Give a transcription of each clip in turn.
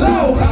เล้าขาว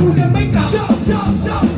ဘူးရဲ့မိတ်ကရှော့ရှော့ရှော့